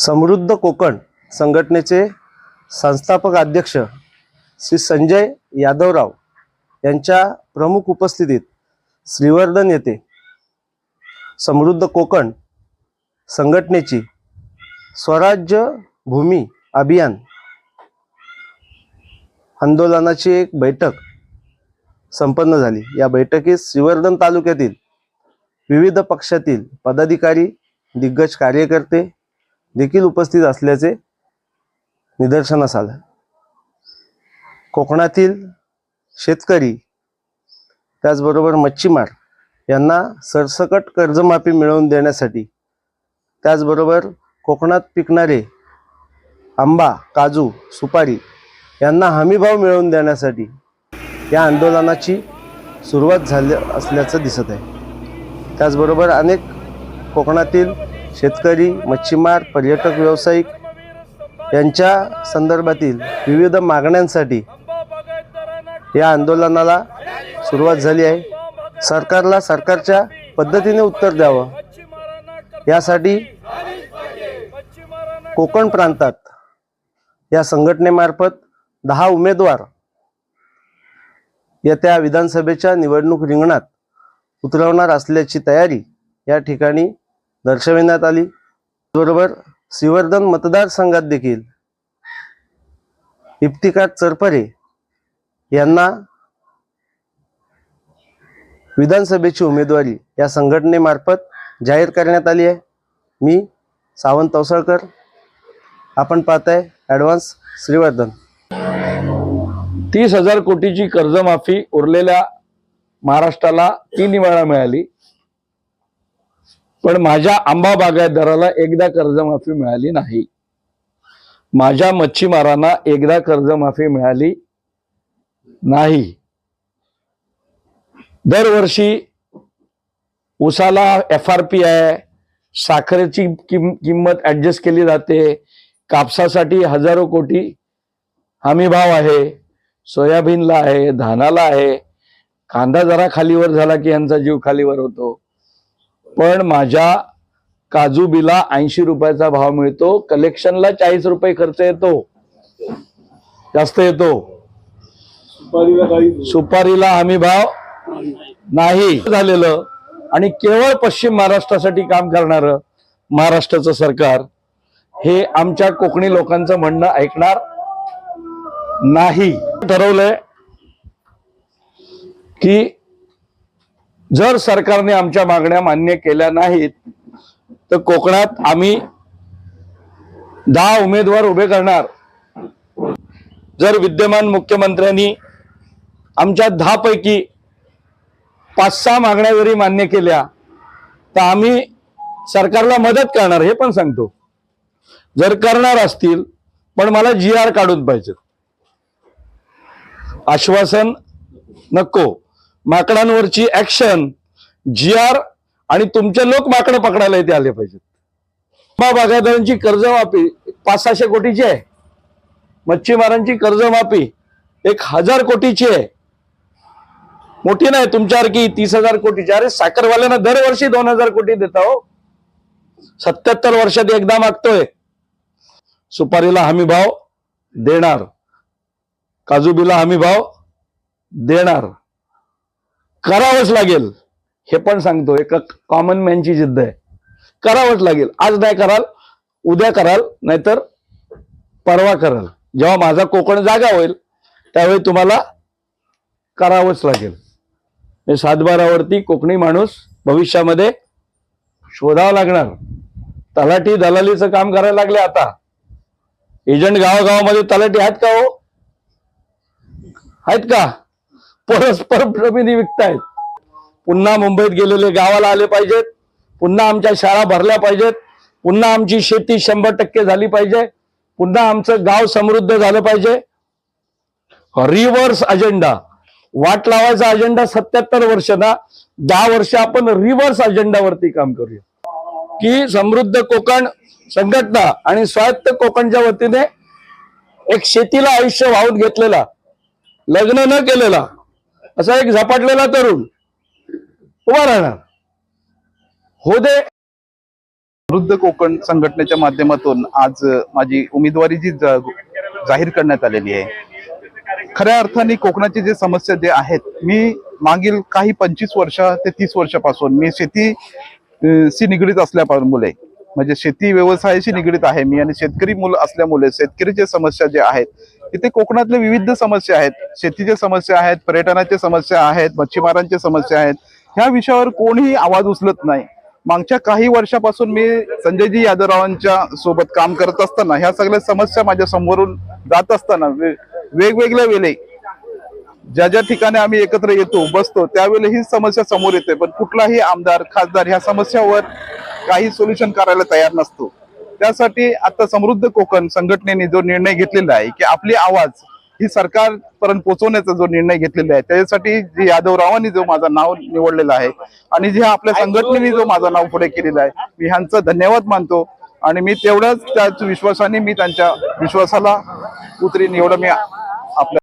समृद्ध कोकण संघटनेचे संस्थापक अध्यक्ष श्री संजय यादवराव यांच्या प्रमुख उपस्थितीत श्रीवर्धन येथे समृद्ध कोकण संघटनेची स्वराज्य भूमी अभियान आंदोलनाची एक बैठक संपन्न झाली. या बैठकीत श्रीवर्धन तालुक्यातील विविध पक्षातील पदाधिकारी दिग्गज कार्यकर्ते देखील उपस्थित असल्याचे निदर्शनास आलं. कोकणातील शेतकरी त्याचबरोबर मच्छीमार यांना सरसकट कर्जमाफी मिळवून देण्यासाठी त्याचबरोबर कोकणात पिकणारे आंबा काजू सुपारी यांना हमीभाव मिळवून देण्यासाठी या आंदोलनाची सुरुवात झाली असल्याचं दिसत आहे. त्याचबरोबर अनेक कोकणातील शेतकरी मच्छीमार पर्यटक व्यावसायिक यांच्या संदर्भातील विविध मागण्यांसाठी या आंदोलनाला सुरुवात झाली आहे. सरकारला सरकारच्या पद्धतीने उत्तर द्यावं. यासाठी कोकण प्रांतात या संघटनेमार्फत दहा उमेदवार येत्या विधानसभेच्या निवडणूक रिंगणात उतरवणार असल्याची तयारी या ठिकाणी दर्शविण्यात आली. बरोबर श्रीवर्धन मतदारसंघात देखील इफ्तिकार चरपरे यांना विधानसभेची उमेदवारी या संघटनेमार्फत जाहीर करण्यात आली आहे. मी सावंत तवसळकर आपण पाहताय ॲडव्हान्स श्रीवर्धन. तीस हजार कोटीची कर्जमाफी उरलेल्या महाराष्ट्राला तीन वेळा मिळाली. पण माझ्या आंबा बागायतदाराला एकदा कर्जमाफी मिळाली नाही. माझ्या मच्छीमारांना एकदा कर्जमाफी मिळाली नाही. दरवर्षी उसाला एफ आर पी आहे साखरेची किम किंमत ऍडजस्ट केली जाते कापसासाठी हजारो कोटी हमी भाव आहे सोयाबीनला आहे धानाला आहे. कांदा जरा खालीवर झाला की यांचा जीव खालीवर होतो. पण माझ्या काजू बिला ऐंशी रुपयाचा भाव मिळतो कलेक्शनला चाळीस रुपये खर्च येतो. जास्त येतो. सुपारीला हमी भाव नाही झालेलं. आणि केवळ पश्चिम महाराष्ट्रासाठी काम करणार महाराष्ट्राचं सरकार हे आमच्या कोकणी लोकांचं म्हणणं ऐकणार नाही. ठरवलंय की जर सरकारने आमच्या मागण्या मान्य केल्या नाहीत तर कोकणात आम्ही दहा उमेदवार उभे करणार. जर विद्यमान मुख्यमंत्र्यांनी आमच्या दहा पैकी पाच सहा मागण्या जरी मान्य केल्या तर आम्ही सरकारला मदत करणार हे पण सांगतो. जर करणार असतील पण मला जी आर काढून पाहिजे. आश्वासन नको. माकडांवरची ऍक्शन जी आर आणि तुमचे लोक माकडं पकडायला इथे आले पाहिजेत. आंबा बागायतदारांची कर्जमाफी पाच सहाशे कोटीची आहे. मच्छीमारांची कर्जमाफी एक हजार कोटीची आहे. मोठी नाही तुमच्यासारखी तीस हजार कोटीची. अरे साखरवाल्यांना दरवर्षी दोन हजार कोटी देता हो. सत्याहत्तर वर्षात एकदा मागतोय. सुपारीला हमी भाव देणार. काजूबीला हमी भाव देणार. करावंच लागेल. हे पण सांगतो एक कॉमन मॅनची जिद्द आहे. करावंच लागेल. आज नाही कराल उद्या कराल नाहीतर परवा कराल. जेव्हा माझा कोकण जागा होईल त्यावेळी तुम्हाला करावंच लागेल. हे सातबारावरती कोकणी माणूस भविष्यामध्ये शोधावं लागणार. तलाठी दलालीचं काम करायला लागले आता. एजंट गावागावामध्ये तलाठी आहेत का हो? आहेत का? परस्पर जमिनी विकतायत. पुन्हा मुंबईत गेलेले गावाला आले पाहिजेत. पुन्हा आमच्या शाळा भरल्या पाहिजेत. पुन्हा आमची शेती शंभर टक्के झाली पाहिजे. पुन्हा आमचं गाव समृद्ध झालं पाहिजे. रिव्हर्स अजेंडा वाट लावायचा अजेंडा सत्याहत्तर वर्ष ना. दहा वर्ष आपण रिव्हर्स अजेंडावरती काम करूया. की समृद्ध कोकण संघटना आणि स्वायत्त कोकणच्या वतीने एक शेतीला आयुष्य वाहून घेतलेला लग्न न केलेला असा एक झपाटलेला तरुण उभा राहणार. हो दे. वृद्ध कोकण संघटनेच्या माध्यमातून आज माझी उमेदवारी जी जाहीर करण्यात आलेली आहे. खऱ्या अर्थाने कोकणाची जे समस्या जे आहेत मी मागील काही पंचवीस वर्ष ते तीस वर्षापासून मी शेती शी निगडीत असल्यामुळे म्हणजे शेती व्यवसायाशी निगडीत आहे मी आणि शेतकरी मुलं असल्यामुळे शेतकरीच्या समस्या ज्या आहेत इथे कोकणातल्या विविध समस्या आहेत. शेतीच्या समस्या आहेत पर्यटनाच्या समस्या आहेत मच्छीमारांच्या समस्या आहेत. ह्या विषयावर कोणीही आवाज उचलत नाही. मागच्या काही वर्षापासून मी संजयजी यादवरावांच्या सोबत काम करत असताना ह्या सगळ्या समस्या माझ्या समोरून जात असताना वे- वेगवेगळ्या वेळे ज्या ज्या ठिकाणी आम्ही एकत्र येतो बसतो त्यावेळी ही समस्या समोर येते. पण कुठलाही आमदार खासदार ह्या समस्यावर काही सोल्युशन करायला तयार नसतो. त्यासाठी आता समृद्ध कोकण संघटनेने जो निर्णय घेतलेला आहे की आपली आवाज ही सरकारपर्यंत पोहोचवण्याचा जो निर्णय घेतलेला आहे त्याच्यासाठी जे यादवरावांनी जो माझं नाव निवडलेलं आहे आणि जे आपल्या संघटनेने जो माझं नाव पुढे केलेलं आहे मी ह्यांचा धन्यवाद मानतो. आणि मी तेवढ्याच त्याच विश्वासाने मी त्यांच्या विश्वासाला उतरीन एवढं मी आपल्या